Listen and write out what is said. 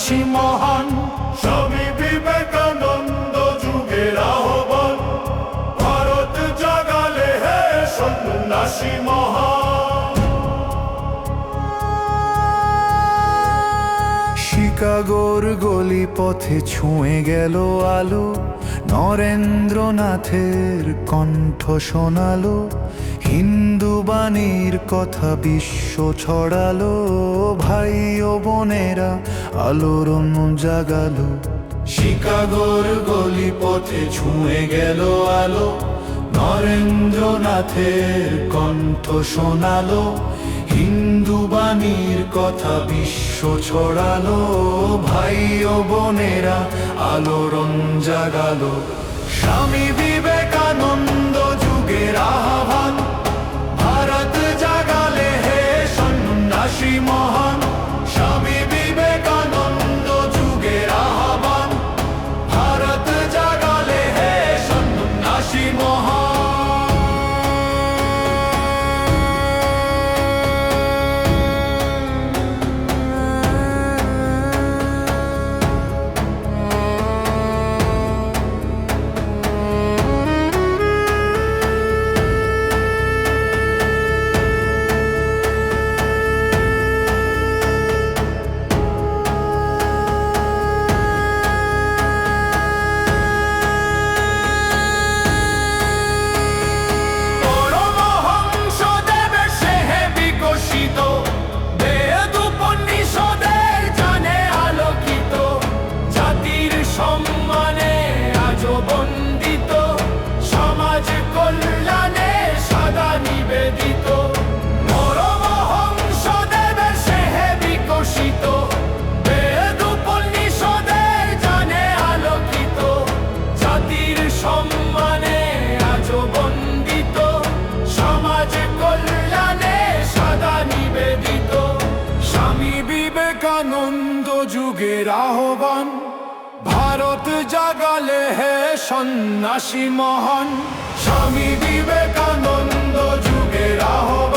সন্ন্যাসী মহান, স্বামী বিবেকানন্দ যুগের আহ্বান। ভারত জাগালে হে সন্ন্যাসী মহান। শিকাগোর গলি পথে ছুঁয়ে গেল আলো, নরেন্দ্রনাথের কণ্ঠ শোনালো, হিন্দু বাণীর কথা বিশ্ব ছড়ালো। ভাই বোনেরা আলোড়ন জাগালো। শিকাগোর গলি পথে ছুঁয়ে গেল আলো, নরেন্দ্রনাথের কণ্ঠ শোনালো, হিন্দু বাণীর কথা বিশ্ব ছড়ালো। ভাই ও বোনেরা আলোড়ন জাগালো। স্বামী বিবেকানন্দ যুগের আহ্বান। ভারত জাগালে হে সন্ন্যাসী মহান। স্বামী বিবেকানন্দ যুগের আহ্বান।